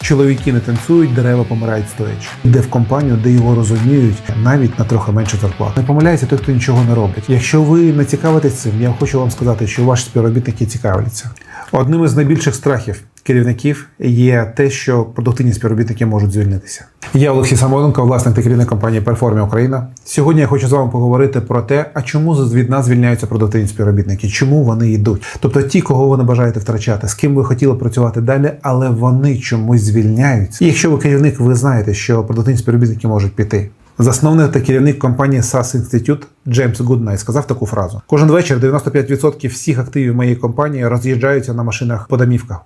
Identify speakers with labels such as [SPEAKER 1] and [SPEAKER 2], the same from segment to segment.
[SPEAKER 1] Чоловіки не танцюють, дерева помирають стоячи. Йде в компанію, де його розуміють навіть на трохи менше зарплату. Не помиляється той, хто нічого не робить. Якщо ви не цікавитесь цим, я хочу вам сказати, що ваші співробітники цікавляться. Одним із найбільших страхів керівників є те, що продуктивні співробітники можуть звільнитися. Я Олексій Самойленко, власник та керівник компанії Перформі Україна. Сьогодні я хочу з вами поговорити про те, а чому від нас звільняються продуктивні співробітники, чому вони йдуть. Тобто ті, кого ви не бажаєте втрачати, з ким ви хотіли працювати далі, але вони чомусь звільняються. І якщо ви керівник, ви знаєте, що продуктивні співробітники можуть піти. Засновник та керівник компанії SAS Institute Джеймс Гуднай сказав таку фразу: кожен вечір 95% всіх активів моєї компанії роз'їжджаються на машинах по домівках.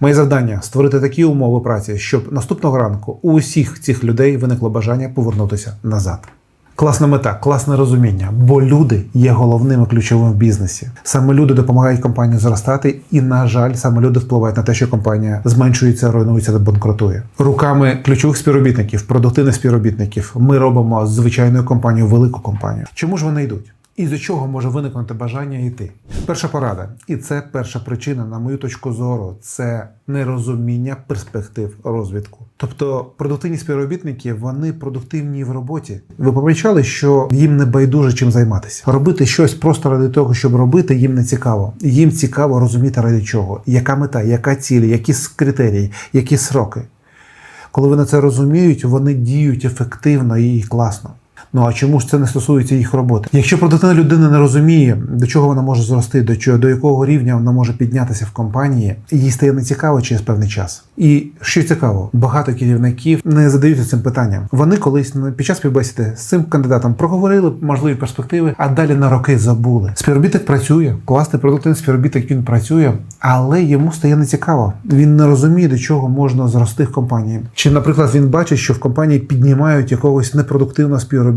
[SPEAKER 1] Моє завдання створити такі умови праці, щоб наступного ранку у усіх цих людей виникло бажання повернутися назад. Класна мета, класне розуміння, бо люди є головним і ключовим в бізнесі. Саме люди допомагають компанії зростати, і, на жаль, саме люди впливають на те, що компанія зменшується, руйнується та банкрутує. Руками ключових співробітників, продуктивних співробітників, ми робимо з звичайною компанією велику компанію. Чому ж вони йдуть? І з чого може виникнути бажання йти? Перша порада, і це перша причина, на мою точку зору, це нерозуміння перспектив розвитку. Тобто продуктивні співробітники вони продуктивні в роботі. Ви помічали, що їм не байдуже чим займатися. Робити щось просто ради того, щоб робити, їм не цікаво. Їм цікаво розуміти ради чого, яка мета, яка ціль, які критерії, які сроки. Коли вони це розуміють, вони діють ефективно і класно. Ну а чому ж це не стосується їх роботи? Якщо продуктивна людина не розуміє, до чого вона може зрости, до чого до якого рівня вона може піднятися в компанії, їй стає нецікаво через певний час. І що цікаво, багато керівників не задаються цим питанням. Вони колись під час співбесіди з цим кандидатом проговорили можливі перспективи, а далі на роки забули. Співробітник працює, класний продуктивний співробітник він працює, але йому стає нецікаво. Він не розуміє, до чого можна зрости в компанії. Чи, наприклад, він бачить, що в компанії піднімають якогось непродуктивного співробітника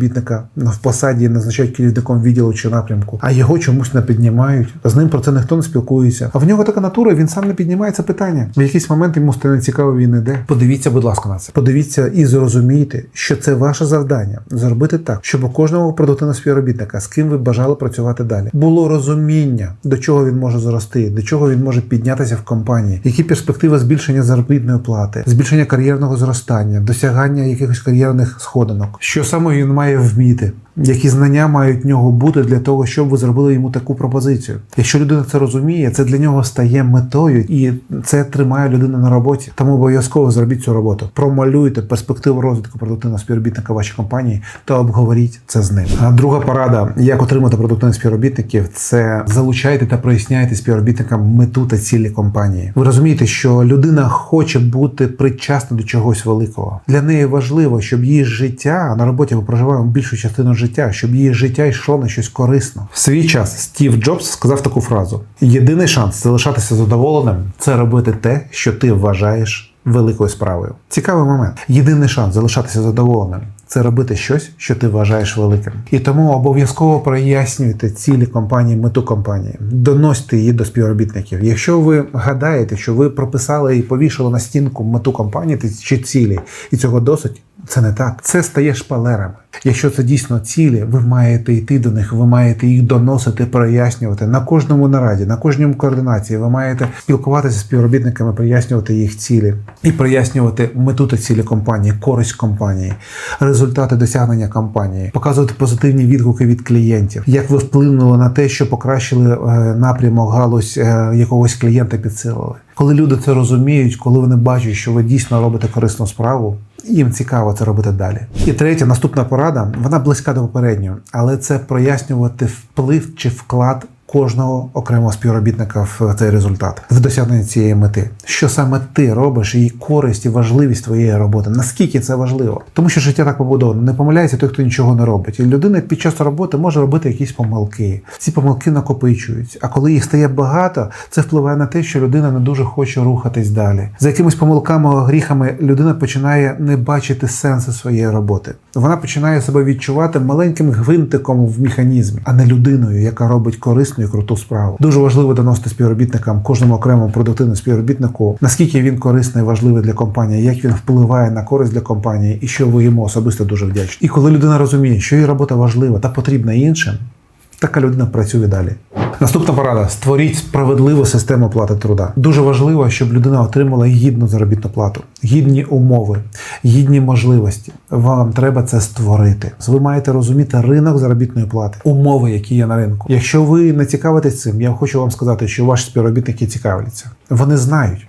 [SPEAKER 1] в посаді, назначають керівником відділу чи напрямку, а його чомусь не піднімають. З ним про це ніхто не спілкується. А в нього така натура, він сам не піднімає це питання. В якийсь момент йому стане цікаво, він іде. Подивіться, будь ласка, на це. Подивіться і зрозумійте, що це ваше завдання зробити так, щоб у кожного продуктивного співробітника, з ким ви бажали працювати далі, було розуміння, до чого він може зрости, до чого він може піднятися в компанії, які перспективи збільшення заробітної плати, збільшення кар'єрного зростання, досягання якихось кар'єрних сходинок, що саме він має вміти. Які знання мають в нього бути для того, щоб ви зробили йому таку пропозицію? Якщо людина це розуміє, це для нього стає метою, і це тримає людину на роботі. Тому обов'язково зробіть цю роботу. Промалюйте перспективу розвитку продуктивного співробітника вашої компанії та обговоріть це з ним. А друга порада, як отримати продуктивних співробітників, це залучайте та проясняйте співробітникам мету та цілі компанії. Ви розумієте, що людина хоче бути причасна до чогось великого. Для неї важливо, щоб її життя на роботі ми проживаємо більшу частину життя життя, щоб її життя йшло на щось корисно. В свій час Стів Джобс сказав таку фразу: єдиний шанс залишатися задоволеним це робити те, що ти вважаєш великою справою. Цікавий момент. Єдиний шанс залишатися задоволеним. Це робити щось, що ти вважаєш великим, і тому обов'язково прояснюйте цілі компанії, мету компанії, доносьте її до співробітників. Якщо ви гадаєте, що ви прописали і повішали на стінку мету компанії чи цілі, і цього досить, це не так. Це стає шпалерами. Якщо це дійсно цілі, ви маєте йти до них, ви маєте їх доносити, прояснювати на кожному нараді, на кожному координації. Ви маєте спілкуватися з співробітниками, прояснювати їх цілі і прояснювати мету та цілі компанії, користь компанії, результати досягнення компанії, показувати позитивні відгуки від клієнтів, як ви вплинули на те, що покращили напрямок галузь якогось клієнта, підсилили. Коли люди це розуміють, коли вони бачать, що ви дійсно робите корисну справу, їм цікаво це робити далі. І третя наступна порада, вона близька до попередньої, але це прояснювати вплив чи вклад. Кожного окремого співробітника в цей результат в досягненні цієї мети, що саме ти робиш, і користь і важливість твоєї роботи. Наскільки це важливо? Тому що життя так побудовано. Не помиляється той, хто нічого не робить. І людина під час роботи може робити якісь помилки. Ці помилки накопичують. А коли їх стає багато, це впливає на те, що людина не дуже хоче рухатись далі. За якимись помилками, гріхами людина починає не бачити сенсу своєї роботи. Вона починає себе відчувати маленьким гвинтиком в механізмі, а не людиною, яка робить корисну і круту справу. Дуже важливо доносити співробітникам, кожному окремому продуктивному співробітнику, наскільки він корисний і важливий для компанії, як він впливає на користь для компанії, і що ви йому особисто дуже вдячні. І коли людина розуміє, що її робота важлива та потрібна іншим. Така людина працює далі. Наступна порада: створіть справедливу систему оплати труда. Дуже важливо, щоб людина отримала гідну заробітну плату, гідні умови, гідні можливості. Вам треба це створити. Ви маєте розуміти ринок заробітної плати, умови, які є на ринку. Якщо ви не цікавитесь цим, я хочу вам сказати, що ваші співробітники цікавляться. Вони знають.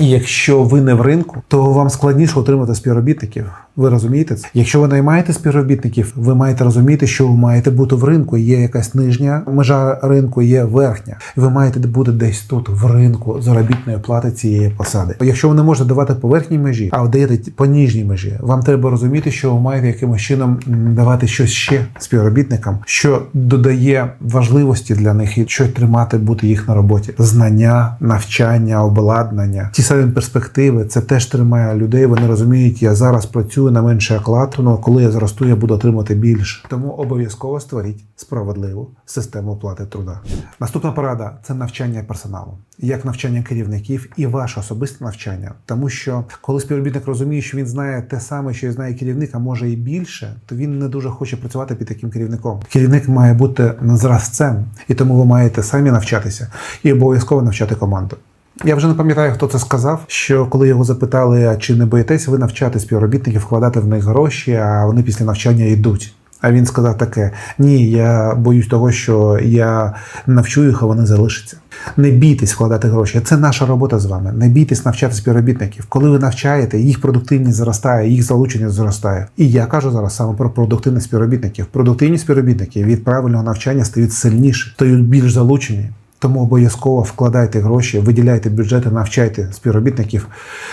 [SPEAKER 1] І якщо ви не в ринку, то вам складніше отримати співробітників. Ви розумієте це? Якщо ви наймаєте співробітників, ви маєте розуміти, що ви маєте бути в ринку. Є якась нижня межа ринку, є верхня. Ви маєте бути десь тут, в ринку заробітної плати цієї посади. Якщо ви не можете давати по верхній межі, а даєте по ніжній межі, вам треба розуміти, що ви маєте якимось чином давати щось ще співробітникам, що додає важливості для них і що тримати бути їх на роботі. Знання, навчання, обладнання, ті самі перспективи. Це теж тримає людей. Вони розуміють, я зараз працюю на менший оклад, але коли я зросту, я буду отримати більше. Тому обов'язково створіть справедливу систему оплати труда. Наступна порада це навчання персоналу, як навчання керівників і ваше особисте навчання. Тому що коли співробітник розуміє, що він знає те саме, що і знає керівник, а може і більше, то він не дуже хоче працювати під таким керівником. Керівник має бути зразцем, і тому ви маєте самі навчатися і обов'язково навчати команду. Я вже не пам'ятаю, хто це сказав. Що коли його запитали, чи не боїтеся ви навчати співробітників, вкладати в них гроші, а вони після навчання йдуть. А він сказав таке: ні, я боюсь того, що я навчу їх, а вони залишаться. Не бійтесь вкладати гроші. Це наша робота з вами. Не бійтесь навчати співробітників. Коли ви навчаєте, їх продуктивність зростає, їх залученість зростає. І я кажу зараз саме про продуктивність співробітників. Продуктивні співробітники від правильного навчання стають сильніші, стають більш залучені. Тому обов'язково вкладайте гроші, виділяйте бюджети, навчайте співробітників,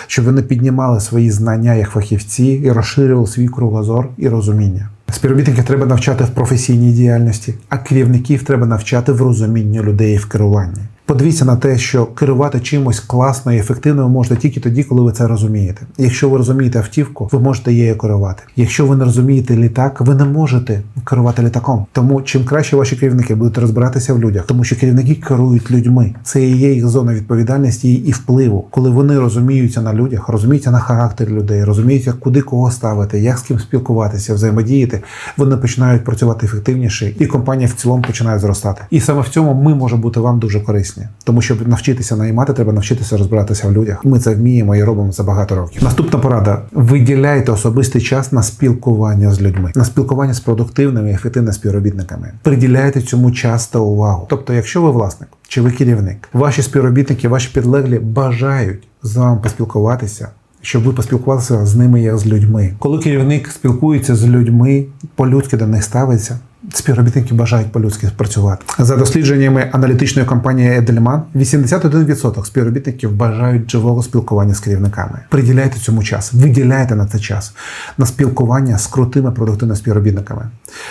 [SPEAKER 1] щоб вони піднімали свої знання як фахівці і розширювали свій кругозор і розуміння. Співробітників треба навчати в професійній діяльності, а керівників треба навчати в розумінні людей і в керуванні. Подивіться на те, що керувати чимось класно і ефективно ви можете тільки тоді, коли ви це розумієте. Якщо ви розумієте автівку, ви можете її керувати. Якщо ви не розумієте літак, ви не можете керувати літаком. Тому чим краще ваші керівники будуть розбиратися в людях, тому що керівники керують людьми. Це і є їх зона відповідальності і впливу, коли вони розуміються на людях, розуміються на характер людей, розуміються, куди кого ставити, як з ким спілкуватися, взаємодіяти. Вони починають працювати ефективніше, і компанія в цілому починає зростати. І саме в цьому ми можемо бути вам дуже корисні. Тому щоб навчитися наймати, треба навчитися розбиратися в людях. Ми це вміємо і робимо за багато років. Наступна порада: виділяйте особистий час на спілкування з людьми, на спілкування з продуктивними і ефективними співробітниками. Приділяйте цьому час та увагу. Тобто, якщо ви власник чи ви керівник, ваші співробітники, ваші підлеглі бажають з вами поспілкуватися. Щоб ви поспілкувалися з ними як з людьми. Коли керівник спілкується з людьми, по-людськи до них ставиться, співробітники бажають по-людськи працювати. За дослідженнями аналітичної компанії Edelman, 81% співробітників бажають живого спілкування з керівниками. Приділяйте цьому час, виділяйте на це час на спілкування з крутими продуктивними співробітниками.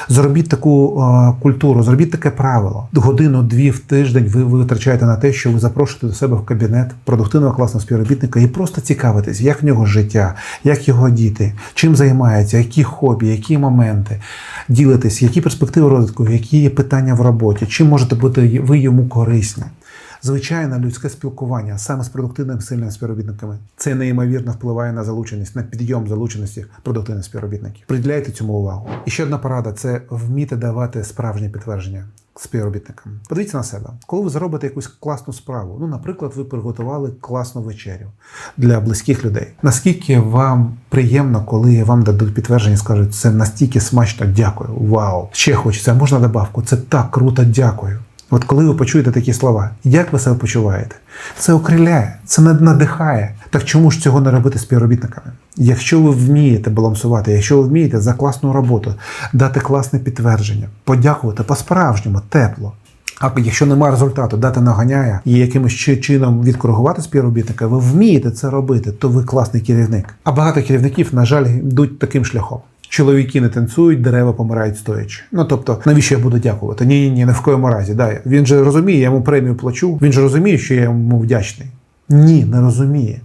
[SPEAKER 1] Зробіть таку е, культуру, зробіть таке правило. Годину-дві в тиждень ви витрачаєте на те, що ви запрошуєте до себе в кабінет продуктивного класного співробітника і просто цікавитесь, як в нього життя, як його діти, чим займається, які хобі, які моменти, ділитесь, які перспективи розвитку, які є питання в роботі, чим можете бути ви йому корисні. Звичайне людське спілкування саме з продуктивними сильними співробітниками це неймовірно впливає на залученість, на підйом залученості продуктивних співробітників. Приділяйте цьому увагу. І ще одна порада це вміти давати справжнє підтвердження співробітникам. Подивіться на себе, коли ви зробите якусь класну справу. Ну, наприклад, ви приготували класну вечерю для близьких людей. Наскільки вам приємно, коли вам дадуть підтвердження, і скажуть, це настільки смачно, дякую, вау! Ще хочеться, можна добавку? Це так круто, дякую. От коли ви почуєте такі слова, як ви себе почуваєте? Це окриляє, це надихає. Так чому ж цього не робити співробітниками? Якщо ви вмієте балансувати, якщо ви вмієте за класну роботу дати класне підтвердження, подякувати по-справжньому, тепло. А якщо немає результату, дати наганяє і якимось чи- чином відкоригувати співробітника, ви вмієте це робити, то ви класний керівник. А багато керівників, на жаль, йдуть таким шляхом. Чоловіки не танцюють, дерева помирають стоячи. Ну тобто, навіщо я буду дякувати? Ні, ні, ні, не в коєму разі. Да, він же розуміє, я йому премію плачу. Він же розуміє, що я йому вдячний. Ні, не розуміє.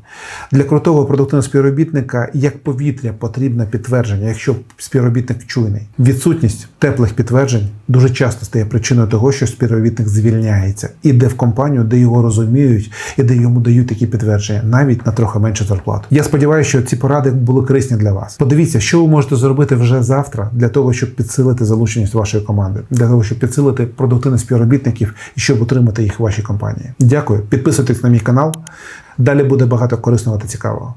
[SPEAKER 1] Для крутого продуктивного співробітника, як повітря, потрібне підтвердження, якщо співробітник чуйний. Відсутність теплих підтверджень дуже часто стає причиною того, що співробітник звільняється, іде в компанію, де його розуміють і де йому дають такі підтвердження, навіть на трохи меншу зарплату. Я сподіваюся, що ці поради були корисні для вас. Подивіться, що ви можете зробити вже завтра для того, щоб підсилити залученість вашої команди, для того, щоб підсилити продуктивність співробітників і щоб отримати їх в вашій компанії. Дякую, підписуйтесь на мій канал. Далі буде багато корисного та цікавого.